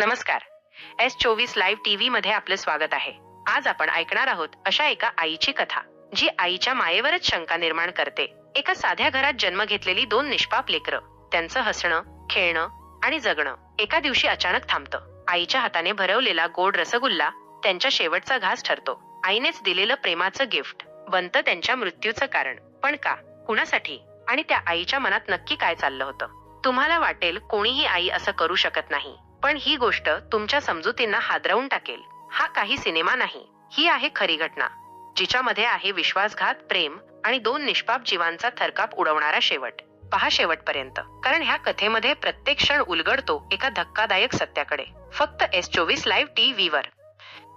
नमस्कार. एस चोवीस live TV मध्ये आपलं स्वागत आहे. आज आपण ऐकणार आहोत अशा एका आईची कथा जी आईच्या मायेवरच शंका निर्माण करते. एका साध्या घरात जन्म घेतलेली दोन निष्पाप लेकरं. त्यांचं हसणं खेळणं आणि जगणं एका दिवशी अचानक थांबतं. आईच्या हाताने भरवलेला गोड रसगुल्ला त्यांच्या शेवटचा घास ठरतो. आईनेच दिलेलं प्रेमाचं गिफ्ट बनतं त्यांच्या मृत्यूचं कारण. पण का? कुणासाठी? आणि त्या आईच्या मनात नक्की काय चाललं होतं? तुम्हाला वाटेल कोणीही आई असं करू शकत नाही. पण ही गोष्ट तुमच्या समजुतींना हादरवून टाकेल. हा काही सिनेमा नाही. ही आहे खरी घटना. जिच्यामध्ये आहे विश्वासघात प्रेम आणि दोन निष्पाप जीवांचा थरकाप उडवणारा शेवट. पहा शेवटपर्यंत. कारण ह्या कथेमध्ये प्रत्येक क्षण उलगडतो एका धक्कादायक सत्याकडे. फक्त एस चोवीस लाईव्ह टीव्ही वर.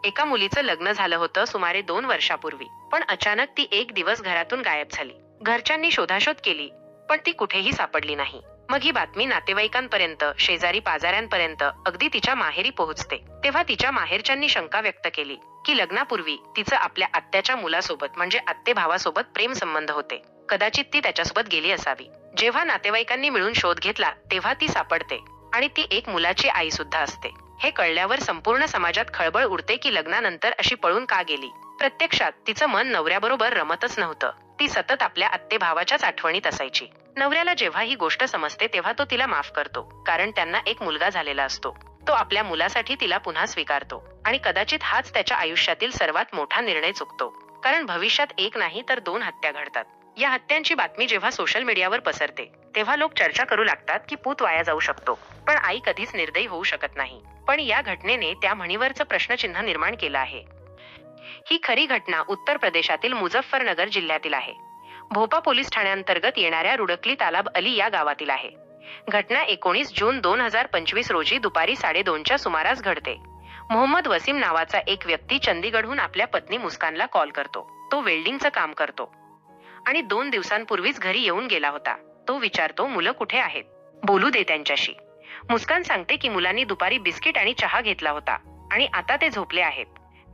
एका मुलीचं लग्न झालं होतं सुमारे दोन वर्षापूर्वी. पण अचानक ती एक दिवस घरातून गायब झाली. घरच्यांनी शोधाशोध केली पण ती कुठेही सापडली नाही. मग ही बातमी नातेवाईकांपर्यंत शेजारी पाजाऱ्यांपर्यंत अगदी तिच्या माहेरी पोहोचते. तेव्हा तिच्या माहेरच्यांनी शंका व्यक्त केली की लग्नापूर्वी तिचं आपल्या आत्याच्या मुलासोबत म्हणजे आत्ते भावासोबत प्रेम संबंध होते. कदाचित ती त्याच्यासोबत गेली असावी. जेव्हा नातेवाईकांनी मिळून शोध घेतला तेव्हा ती सापडते. आणि ती एक मुलाची आई सुद्धा असते. हे कळल्यावर संपूर्ण समाजात खळबळ उडते की लग्नानंतर अशी पळून का गेली? प्रत्यक्षात तिचं मन नवऱ्याबरोबर रमतच नव्हतं. ती सतत आपल्या आत्ते भावाच्याच आठवणीत असायची. नवऱ्याला जेव्हा ही गोष्ट समजते तेव्हा तो तिला माफ करतो कारण त्यांना एक मुलगा झालेला असतो. तो आपल्या मुलासाठी तिला पुन्हा स्वीकारतो आणि कदाचित हाच त्याच्या आयुष्यातील सर्वात मोठा निर्णय चुकतो. कारण भविष्यात एक नाही तर दोन हत्या घडतात. या हत्यांची बातमी जेव्हा सोशल मीडियावर पसरते तेव्हा लोक चर्चा करू लागतात की पूत वाया जाऊ शकतो पण आई कधीच निर्दयी होऊ शकत नाही. पण या घटनेने त्या म्हणीवरचं प्रश्नचिन्ह निर्माण केलं आहे. ही खरी घटना उत्तर प्रदेशातील मुझफ्फरनगर जिल्ह्यातील आहे. भोपा पोलीस ठाण्याअंतर्गत येणाऱ्या रुडकली तालाब अली या गावातील आहे. घटना एकोणीस जून दोन हजार पंचवीस रोजी दुपारी साडेदोनच्या सुमारास घडते. मोहम्मद वसीम नावाचा एक व्यक्ती चंदीगडहून आपल्या पत्नी मुस्कानला कॉल करतो. तो वेल्डिंगचं काम करतो. आणि दोन दिवसांपूर्वीच घरी येऊन गेला होता. तो विचारतो मुलं कुठे आहेत? बोलू दे त्यांच्याशी. मुस्कान सांगते की मुलांनी दुपारी बिस्किट आणि चहा घेतला होता आणि आता ते झोपले आहेत.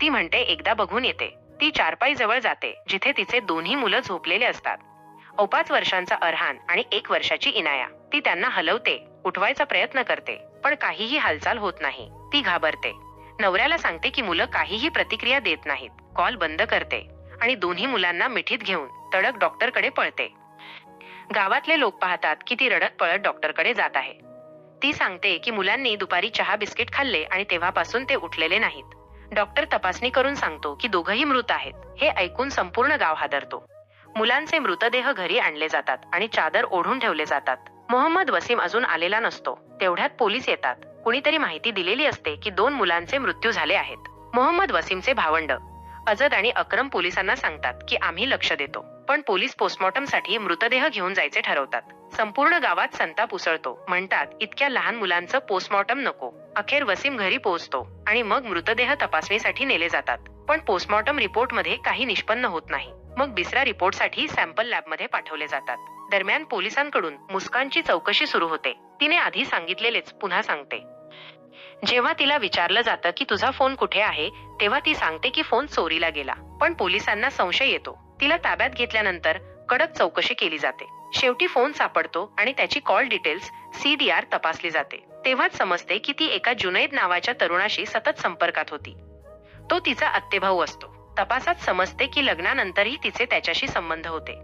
ती म्हणते एकदा बघून येते. ती चारपाई जवळ जाते जिथे तिचे दोन्ही मुलं झोपलेले असतात. ओ पाच वर्षांचा अरहान आणि एक वर्षाची इनाया. ती त्यांना हलवते उठवायचा प्रयत्न करते पण काहीही हालचाल होत नाही. ती घाबरते. नवऱ्याला सांगते की मुलं काहीही प्रतिक्रिया देत नाहीत. कॉल बंद करते. आणि दोन्ही मुलांना मिठीत घेऊन तडक डॉक्टरकडे पळते. गावातले लोक पाहतात की ती रडत पळत डॉक्टरकडे जात आहे. ती सांगते की मुलांनी दुपारी चहा बिस्किट खाल्ले आणि तेव्हापासून ते उठलेले नाहीत. डॉक्टर तपासणी करून सांगतो की दोघंही मृत आहेत. हे ऐकून संपूर्ण गाव हादरतो. मुलांचे मृतदेह घरी आणले जातात आणि चादर ओढून ठेवले जातात. मोहम्मद वसीम अजून आलेला नसतो. तेवढ्यात पोलीस येतात. कुणीतरी माहिती दिलेली असते की दोन मुलांचे मृत्यू झाले आहेत. मोहम्मद वसीमचे भावंड अजद आणि अक्रम पोलिसांना सांगतात की आम्ही लक्ष देतो पण पोलीस पोस्टमॉर्टमसाठी मृतदेह घेऊन जायचे ठरवतात. संपूर्ण गावात संताप उसळतो. म्हणतात इतक्या लहान मुलांचं पोस्टमॉर्टम नको. अखेर वसीम घरी पोहोचतो आणि मग मृतदेह तपासणीसाठी नेले जातात. पण पोस्टमॉर्टम रिपोर्टमध्ये काही निष्पन्न होत नाही. मग बिसरा रिपोर्टसाठी सॅम्पल लॅबमध्ये पाठवले जातात. दरम्यान पोलिसांकडून मुस्कानची चौकशी सुरू होते. तिने आधी सांगितलेलेच पुन्हा सांगते. जेव्हा तिला विचारलं जातं की तुझा फोन कुठे आहे तेव्हा ती सांगते की फोन चोरीला गेला. पण पोलिसांना संशय येतो. तिला ताब्यात घेतल्यानंतर कडक चौकशी केली जाते. शेवटी फोन सापडतो आणि त्याची कॉल डिटेल्स सीडीआर तपासली जाते. तेव्हाच समजते की ती एका जुनैद नावाच्या तरुणाशी सतत संपर्कात होती. तो तिचा आत्तेभाऊ असतो. तपासात समजते की लग्नानंतरही तिचे त्याच्याशी संबंध होते.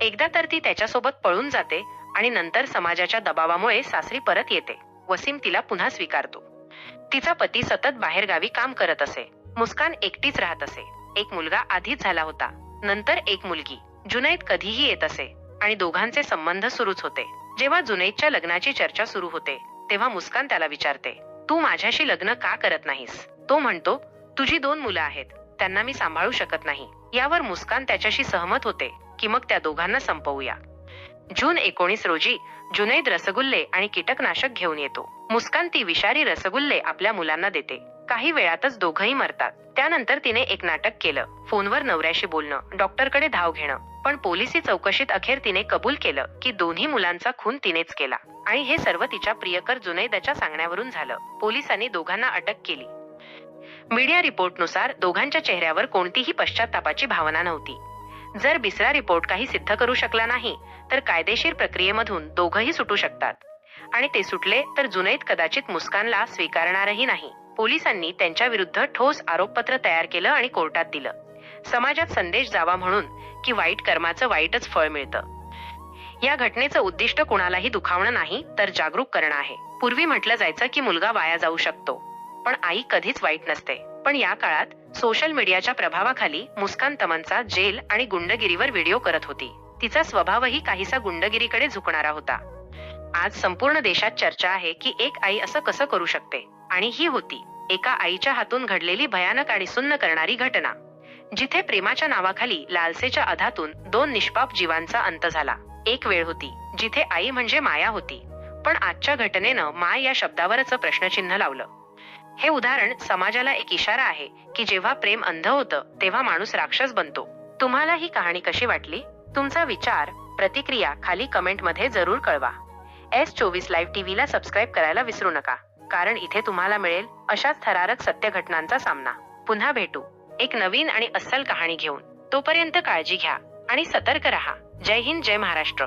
एकदा तर ती त्याच्यासोबत पळून जाते आणि नंतर समाजाच्या दबावामुळे सासरी परत येते. वसीम तिला पुन्हा स्वीकारतो. तिचा पती सतत बाहेर गावी काम करत असे. मुस्कान एकटीच राहत असे. एक मुलगा आधीच झाला होता. नंतर एक मुलगी. जुनैद कधीही येत असे. आणि दोघांचे संबंध सुरूच होते. जेव्हा जुनैदच्या लग्नाची चर्चा सुरू होते तेव्हा मुस्कान त्याला विचारते तू माझ्याशी लग्न का करत नाहीस? तो म्हणतो तुझी दोन मुलं आहेत. त्यांना मी सांभाळू शकत नाही. यावर मुस्कान त्याच्याशी सहमत होते की मग त्या दोघांना संपवूया. जून एकोणीस रोजी जुनैद रसगुल्ले आणि कीटकनाशक घेऊन येतो. मुस्कान ती विषारी रसगुल्ले आपल्या मुलांना देते. काही वेळातच दोघही मरतात. त्यानंतर तिने एक नाटक केलं. फोनवर नवऱ्याशी बोलणं डॉक्टरकडे धाव घेणं. पण पोलिसी चौकशीत अखेर तिने कबूल केलं की दोन्ही मुलांचा खून तिनेच केला. आणि हे सर्व तिच्या प्रियकर जुनैदाच्या सांगण्यावरून झालं. पोलिसांनी दोघांना अटक केली. मीडिया रिपोर्टनुसार दोघांच्या चेहऱ्यावर कोणतीही पश्चातापाची भावना नव्हती. जर बिसरा रिपोर्ट काही सिद्ध करू शकला नाही तर कायदेशीर प्रक्रियेमधून दोघंही सुटू शकतात. आणि ते सुटले तर जुनैद कदाचित मुस्कानला स्वीकारणारही नाही. पोलिसांनी त्यांच्या विरुद्ध ठोस आरोपपत्र तयार केलं आणि कोर्टात दिलं. समाजात संदेश जावा म्हणून की वाईट कर्माचं वाईटच फळ मिळतं. या घटनेचं उद्दिष्ट कुणालाही दुखावणं नाही तर जागरूक करणं आहे. पूर्वी म्हटलं जायचं की मुलगा वाया जाऊ शकतो. पण आई कधीच वाईट नसते. पण या काळात सोशल मीडियाच्या प्रभावाखाली मुस्कान तमनचा जेल आणि गुंडगिरीवर व्हिडिओ करत होती. तिचा स्वभावही काहीसा गुंडगिरीकडे झुकणारा होता. आज संपूर्ण देशात चर्चा आहे की एक आई असं कसं करू शकते? आणि ही होती एका आईच्या हातून घडलेली भयानक आणि सुन्न करणारी घटना. जिथे प्रेमाच्या नावाखाली लालसेच्या अधातून दोन निष्पाप जीवांचा अंत झाला. एक वेळ होती जिथे आई म्हणजे माया होती. पण आजच्या घटनेनं माय या शब्दावरच प्रश्नचिन्ह लावलं. हे उदाहरण समाजाला एक इशारा आहे की जेव्हा प्रेम अंध होतं तेव्हा माणूस राक्षस बनतो. तुम्हाला ही कहाणी कशी वाटली? तुमचा विचार प्रतिक्रिया खाली कमेंटमध्ये जरूर कळवा. एस चोवीस लाईव्ह टीव्हीला सबस्क्राईब करायला विसरू नका कारण इथे तुम्हाला मिळेल अशाच थरारक सत्य घटनांचा सामना. पुन्हा भेटू. एक नवीन आणि अस्सल कहाणी घेऊन. तोपर्यंत काळजी घ्या आणि सतर्क रहा. जय हिंद जय महाराष्ट्र.